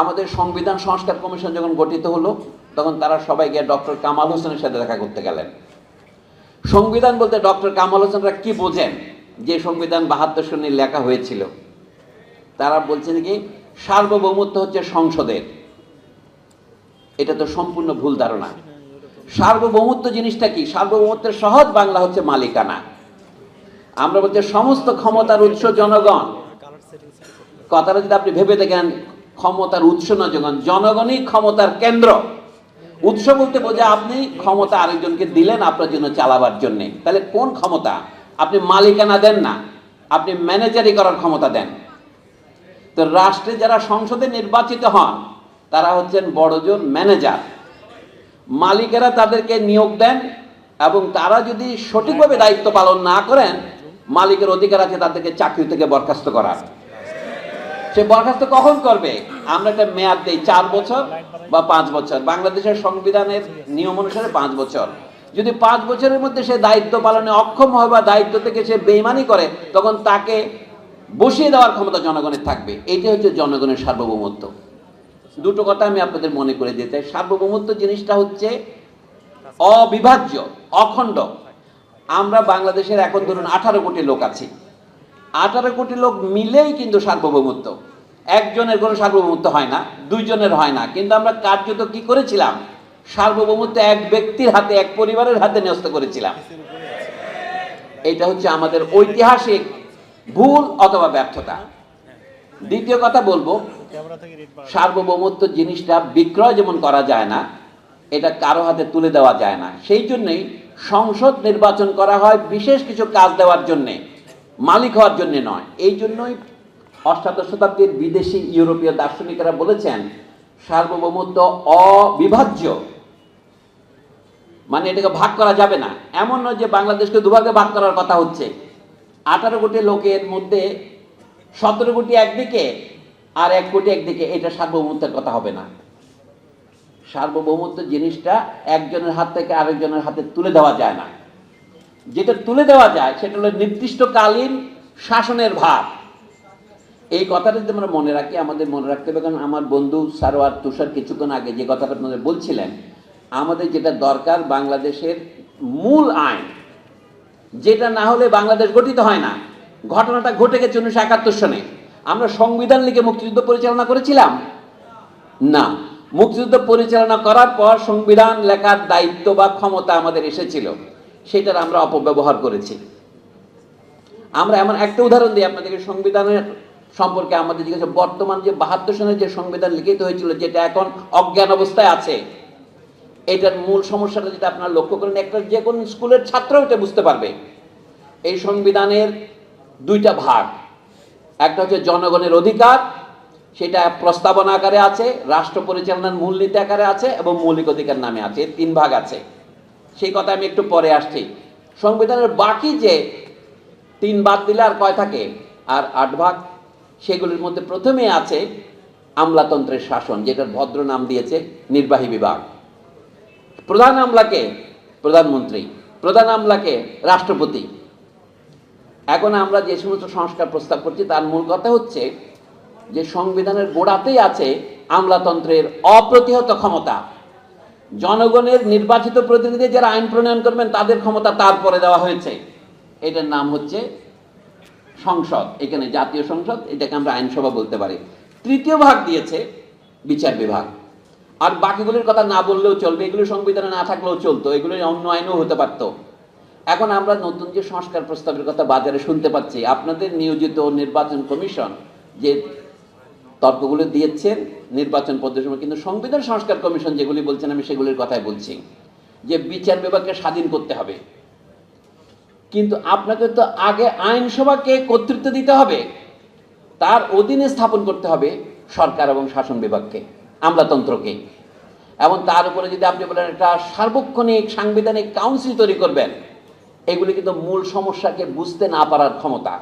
আমাদের সংবিধান সংস্কার কমিশন যখন গঠিত হলো, তখন তারা সবাই গিয়ে ডক্টর কামাল হোসেনের সাথে দেখা করতে গেলেন। সংবিধান বলতে ডক্টর কামাল হোসেনরা কি বোঝেন? যে সংবিধান বাহাত্তর সনে লেখা হয়েছিল। তারা বলছেন কি, সার্বভৌমত্ব হচ্ছে সংসদের। এটা তো সম্পূর্ণ ভুল ধারণা। সার্বভৌমত্ব জিনিসটা কি? সার্বভৌমত্বের সহজ বাংলা হচ্ছে মালিকানা। আমরা বলছি সমস্ত ক্ষমতার উৎস জনগণ। কথাটা যদি আপনি ভেবে দেখেন ক্ষমতার উৎস না জনগণ জনগণই ক্ষমতার কেন্দ্র। উৎস বলতে বোঝা আপনি ক্ষমতা আরেকজনকে দিলেন আপনার জন্য চালাবার জন্য। তাহলে কোন ক্ষমতা? আপনি মালিকানা দেন না, আপনি ম্যানেজারি করার ক্ষমতা দেন। তো রাষ্ট্রে যারা সংসদে নির্বাচিত হন, তারা হচ্ছেন বড়জন ম্যানেজার। মালিকেরা তাদেরকে নিয়োগ দেন এবং তারা যদি সঠিকভাবে দায়িত্ব পালন না করেন, মালিকের অধিকার আছে তাদেরকে চাকরি থেকে বরখাস্ত করার। সে বরখাস্ত কখন করবে? আমরা একটা মেয়াদ দেই চার বছর বা পাঁচ বছর। বাংলাদেশের সংবিধানের নিয়ম অনুসারে পাঁচ বছর। যদি পাঁচ বছরের মধ্যে সে দায়িত্ব পালনে অক্ষম হয় বা দায়িত্ব থেকে সে বেইমানি করে, তখন তাকে বসিয়ে দেওয়ার ক্ষমতা জনগণের থাকবে। এটি হচ্ছে জনগণের সার্বভৌমত্ব। দুটো কথা আমি আপনাদের মনে করে দিতে চাই। সার্বভৌমত্ব জিনিসটা হচ্ছে অবিভাজ্য, অখণ্ড। আমরা বাংলাদেশের এখন ধরুন আঠারো কোটি লোক আছি। আঠারো কোটি লোক মিলেই কিন্তু সার্বভৌমত্ব। একজনের কোনো সার্বভৌমত্ব হয় না, দুইজনের হয় না। কিন্তু আমরা কার্যত কি করেছিলাম? সার্বভৌমত্ব এক ব্যক্তির হাতে, এক পরিবারের হাতে ন্যস্ত করেছিলাম। এটা হচ্ছে আমাদের ঐতিহাসিক ভুল অথবা ব্যর্থতা। দ্বিতীয় কথা বলব, সার্বভৌমত্ব জিনিসটা বিক্রয় যেমন করা যায় না, এটা কারও হাতে তুলে দেওয়া যায় না। সেই জন্যই সংসদ নির্বাচন করা হয় বিশেষ কিছু কাজ দেওয়ার জন্যে, মালিক হওয়ার জন্যে নয়। এই জন্যই অষ্টাদশ শতাব্দীর বিদেশি ইউরোপীয় দার্শনিকেরা বলেছেন, সার্বভৌমত্ব অবিভাজ্য। মানে এটাকে ভাগ করা যাবে না। এমন নয় যে বাংলাদেশকে দুভাগে ভাগ করার কথা হচ্ছে। আঠারো কোটি লোকের মধ্যে সতেরো কোটি একদিকে আর এক কোটি একদিকে এটা সার্বভৌমত্বের কথা হবে না। সার্বভৌমত্ব জিনিসটা একজনের হাত থেকে আরেকজনের হাতে তুলে দেওয়া যায় না। যেটা তুলে দেওয়া যায়, সেটা হলো নির্দিষ্টকালীন শাসনের ভার। এই কথাটা যদি আমরা মনে রাখি, আমাদের মনে রাখতে হবে, কারণ আমার বন্ধু সারোয়ার তুষার কিছুক্ষণ আগে যে কথাটা আপনাদের বলছিলেন, আমাদের যেটা দরকার বাংলাদেশের মূল আইন, যেটা না হলে বাংলাদেশ গঠিত হয় না। ঘটনাটা ঘটে গেছে উনিশশো একাত্তর সনে। আমরা সংবিধান লিখে মুক্তিযুদ্ধ পরিচালনা করেছিলাম? না। মুক্তিযুদ্ধ পরিচালনা করার পর সংবিধান লেখার দায়িত্ব বা ক্ষমতা আমাদের এসেছিল, সেটার আমরা অপব্যবহার করেছি। আমরা এমন একটা উদাহরণ দিই আপনাদেরকে, সংবিধানের সম্পর্কে আমাদের জিজ্ঞাসা, বর্তমান যে বাহাত্তর সনের যে সংবিধান লিখিত হয়েছিল, যেটা এখন অজ্ঞান অবস্থায় আছে, এটার মূল সমস্যাটা যেটা আপনারা লক্ষ্য করেন, একটা যে কোনো স্কুলের ছাত্র এটা বুঝতে পারবে। এই সংবিধানের দুইটা ভাগ, একটা হচ্ছে জনগণের অধিকার, সেটা প্রস্তাবনা আকারে আছে, রাষ্ট্র পরিচালনার মূলনীতি আকারে আছে এবং মৌলিক অধিকার নামে আছে তিন ভাগ আছে। সেই কথা আমি একটু পরে আসছি। সংবিধানের বাকি যে তিন ভাগ দিলে আর কয় থাকে? আর আট ভাগ? সেগুলির মধ্যে প্রথমে আছে আমলাতন্ত্রের শাসন, যেটার ভদ্র নাম দিয়েছে নির্বাহী বিভাগ। প্রধান আমলাকে প্রধানমন্ত্রী, প্রধান আমলাকে রাষ্ট্রপতি। এখন আমরা যে সমস্ত সংস্কার প্রস্তাব করছি, তার মূল কথা হচ্ছে যে সংবিধানের গোড়াতেই আছে আমলাতন্ত্রের অপ্রতিহত ক্ষমতা। জনগণের নির্বাচিত প্রতিনিধি যারা আইন প্রণয়ন করবেন, তাদের ক্ষমতা তারপরে দেওয়া হয়েছে। এটার নাম হচ্ছে সংসদ, এখানে জাতীয় সংসদ, এটাকে আমরা আইনসভা বলতে পারি। তৃতীয় ভাগ দিয়েছে বিচার বিভাগ। আর বাকিগুলির কথা না বললেও চলবে, এগুলো সংবিধানে না থাকলেও চলতো, এগুলো অন্য আইনও হতে পারত। এখন আমরা নতুন যে সংস্কার প্রস্তাবের কথা বাজারে শুনতে পাচ্ছি, আপনাদের নিয়োজিত নির্বাচন কমিশন যে তর্কগুলো দিয়েছেন নির্বাচন পদ্ধতির সময় কিন্তু সংবিধান সংস্কার কমিশন যেগুলি বলছেন, আমি সেগুলির কথাই বলছি। যে বিচার বিভাগকে স্বাধীন করতে হবে। কিন্তু আপনাকে তো আগে আইনসভাকে কর্তৃত্ব দিতে হবে। তার অধীনে স্থাপন করতে হবে সরকার এবং শাসন বিভাগকে, আমলাতন্ত্রকে। এবং তার উপরে যদি আপনি বলেন একটা সার্বক্ষণিক সাংবিধানিক কাউন্সিল তৈরি করবেন, এগুলি কিন্তু মূল সমস্যাকে বুঝতে না পারার ক্ষমতা।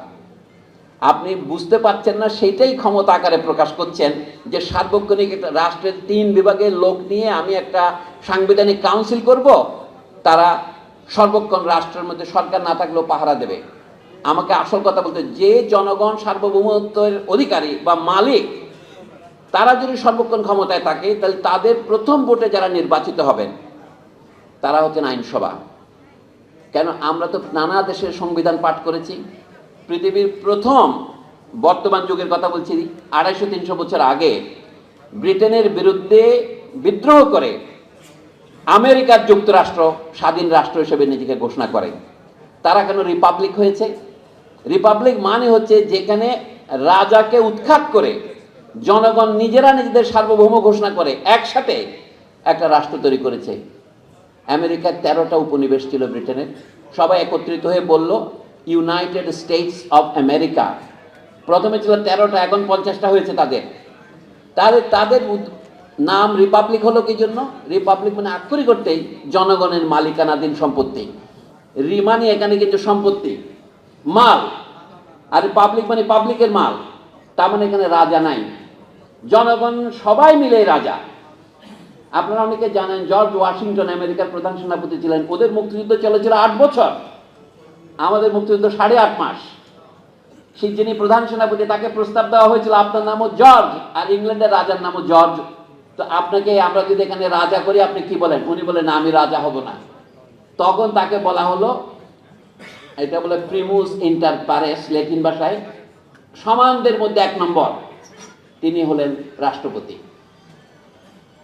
আপনি বুঝতে পারছেন না, সেইটাই ক্ষমতা আকারে প্রকাশ করছেন যে সার্বক্ষণিক রাষ্ট্রের তিন বিভাগের লোক নিয়ে আমি একটা সাংবিধানিক কাউন্সিল করব, তারা সর্বক্ষণ রাষ্ট্রের মধ্যে সরকার না থাকলেও পাহারা দেবে। আমাকে আসল কথা বলতে যে জনগণ সার্বভৌমত্বের অধিকারী বা মালিক, তারা যদি সর্বক্ষণ ক্ষমতায় থাকে, তাহলে তাদের প্রথম ভোটে যারা নির্বাচিত হবেন, তারা হচ্ছেন আইনসভা। কেন? আমরা তো নানা দেশের সংবিধান পাঠ করেছি। পৃথিবীর প্রথম বর্তমান যুগের কথা বলছি, আড়াইশো তিনশো বছর আগে ব্রিটেনের বিরুদ্ধে বিদ্রোহ করে আমেরিকার যুক্তরাষ্ট্র স্বাধীন রাষ্ট্র হিসেবে নিজেকে ঘোষণা করে। তারা কেন রিপাবলিক হয়েছে? রিপাবলিক মানে হচ্ছে যেখানে রাজাকে উৎখাত করে জনগণ নিজেরা নিজেদের সার্বভৌম ঘোষণা করে, একসাথে একটা রাষ্ট্র তৈরি করেছে। আমেরিকার তেরোটা উপনিবেশ ছিল ব্রিটেনের। সবাই একত্রিত হয়ে বলল, ইউনাইটেড স্টেটস অফ আমেরিকা। প্রথমে ছিল তেরোটা, এখন পঞ্চাশটা হয়েছে তাদের। তাদের তাদের নাম রিপাবলিক হলো কি জন্য? রিপাবলিক মানে আক্ষরিক করতেই জনগণের মালিকানাধীন সম্পত্তি। রি মানে এখানে কিন্তু সম্পত্তি। মাল। আর পাবলিক মানে পাবলিকের মাল। তার মানে এখানে রাজা নাই। জনগণ সবাই মিলে রাজা। আপনারা অনেকে জানেন, জর্জ ওয়াশিংটন, আমেরিকার প্রধান সেনাপতি ছিলেন। ওদের মুক্তিযুদ্ধ চলেছিল আট বছর। আমাদের মুক্তিযুদ্ধ সাড়ে আট মাস। সেই যিনি প্রধান সেনাপতি, তাকে প্রস্তাব দেওয়া হয়েছিল, আপনার নামও জর্জ, আর ইংল্যান্ডের রাজার নামও জর্জ তো আপনাকে আমরা যদি এখানে রাজা করি, আপনি কি বলেন? উনি বলেন, আমি রাজা হব না। তখন তাকে বলা হলো, এটা বলে প্রিমুস ইন্টার পারেস ল্যাটিন ভাষায়, সমানদের মধ্যে এক নম্বর। তিনি হলেন রাষ্ট্রপতি।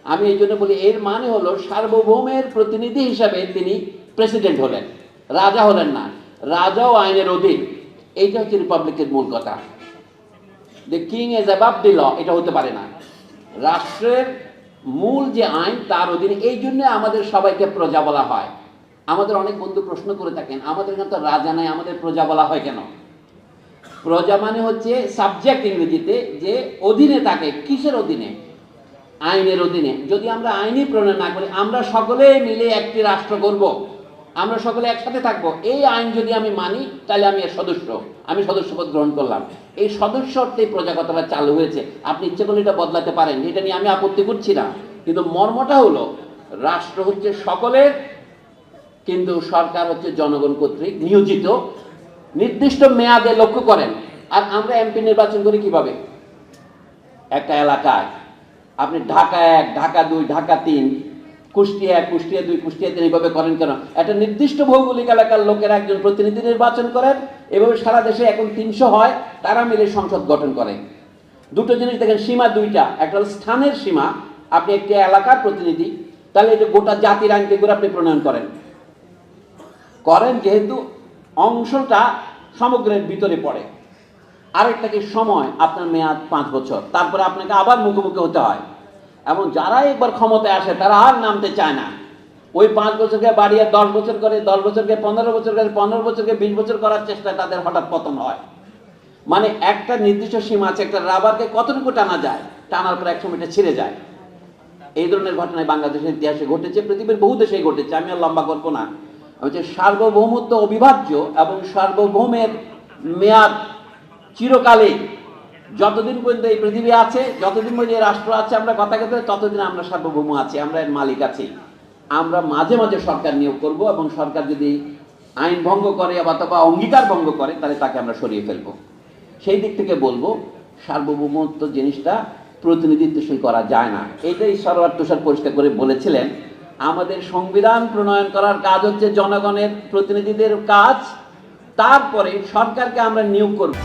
আমি এই জন্য বলি, এর মানে হলো সার্বভৌমের প্রতিনিধি হিসাবে তিনি প্রেসিডেন্ট হলেন, রাজা হলেন না। রাজাও আইনের অধীন। এইটা হচ্ছে রিপাবলিকের মূল কথা। The king is above the law এটা হতে পারে না। রাষ্ট্রের মূল যে আইন, তার অধীনে এই জন্য আমাদের সবাইকে প্রজা বলা হয়। আমাদের অনেক বন্ধু প্রশ্ন করে থাকেন, আমাদের এখানে তো রাজা নাই, আমাদের প্রজা বলা হয় কেন? প্রজা মানে হচ্ছে সাবজেক্ট ইংরেজিতে যে অধীনে থাকে, কিসের অধীনে? আইনের অধীনে। যদি আমরা আইনই প্রণয়ন না করি, আমরা সকলে মিলে একটি রাষ্ট্র করব আমরা সকলে একসাথে থাকব। এই আইন যদি আমি মানি, তাহলে আমি এর সদস্য। আমি সদস্যপদ গ্রহণ করলাম। এই সদস্য অর্থে প্রজাগতটা চালু হয়েছে। আপনি ইচ্ছে করলে এটা বদলাতে পারেন। এটা নিয়ে আমি আপত্তি করছি না। কিন্তু মর্মটা হলো, রাষ্ট্র হচ্ছে সকলের, কিন্তু সরকার হচ্ছে জনগণ কর্তৃক নিয়োজিত। নির্দিষ্ট মেয়াদে লক্ষ্য করেন। আর আমরা এমপি নির্বাচন করি কীভাবে? একটা এলাকায়। আপনি ঢাকা এক, ঢাকা দুই, ঢাকা তিন কুষ্টিয়া কুষ্টিয়া দুই কুষ্টিয়া তিন এইভাবে করেন কেন? একটা নির্দিষ্ট ভৌগোলিক এলাকার লোকের একজন প্রতিনিধি নির্বাচন করেন, এভাবে সারা দেশে এখন তিনশো হয়, তারা মিলে সংসদ গঠন করে। দুটো জিনিস দেখেন, সীমা দুইটা। একটা স্থানের সীমা, আপনি একটি এলাকার প্রতিনিধি, তাহলে এটা গোটা জাতির আইনকে করে আপনি প্রণয়ন করেন। করেন যেহেতু অংশটা সমগ্রের ভিতরে পড়ে। আরেকটা কি, সময়, আপনার মেয়াদ পাঁচ বছর। তারপরে আপনাকে আবার মুখোমুখি হতে হয়। এবং যারা একবার ক্ষমতায় আসে, তারা আর নামতে চায় না। ওই পাঁচ বছরকে বাড়িয়ে দশ বছর করে, দশ বছরকে পনেরো বছর করে, পনেরো বছরকে বিশ বছর করার চেষ্টায় তাদের হঠাৎ পতন হয়। মানে একটা নির্দিষ্ট সীমা আছে, একটা রাবারকে কতটুকু টানা যায়, টানার পর একসময় এটা ছিঁড়ে যায়। এই ধরনের ঘটনায় বাংলাদেশের ইতিহাসে ঘটেছে, পৃথিবীর বহু দেশেই ঘটেছে, আমি আর লম্বা করব না। হচ্ছে সার্বভৌমত্ব অবিভাজ্য এবং সার্বভৌমের মেয়াদ চিরকালীন যতদিন পর্যন্ত এই পৃথিবী আছে, যতদিন পর্যন্ত এই রাষ্ট্র আছে, আমরা কথা কথা ততদিন আমরা সার্বভৌম আছি, আমরা এর মালিক আছি। আমরা মাঝে মাঝে সরকার নিয়োগ করব এবং সরকার যদি আইন ভঙ্গ করে অথবা অঙ্গীকার ভঙ্গ করে, তাহলে তাকে আমরা সরিয়ে ফেলব। সেই দিক থেকে বলব, সার্বভৌমত্ব জিনিসটা প্রতিনিধিত্বশীল করা যায় না। এটাই সরোয়ার তুষার পরিষ্কার করে বলেছিলেন, আমাদের সংবিধান প্রণয়ন করার কাজ হচ্ছে জনগণের প্রতিনিধিদের কাজ, তারপরে সরকারকে আমরা নিয়োগ করব।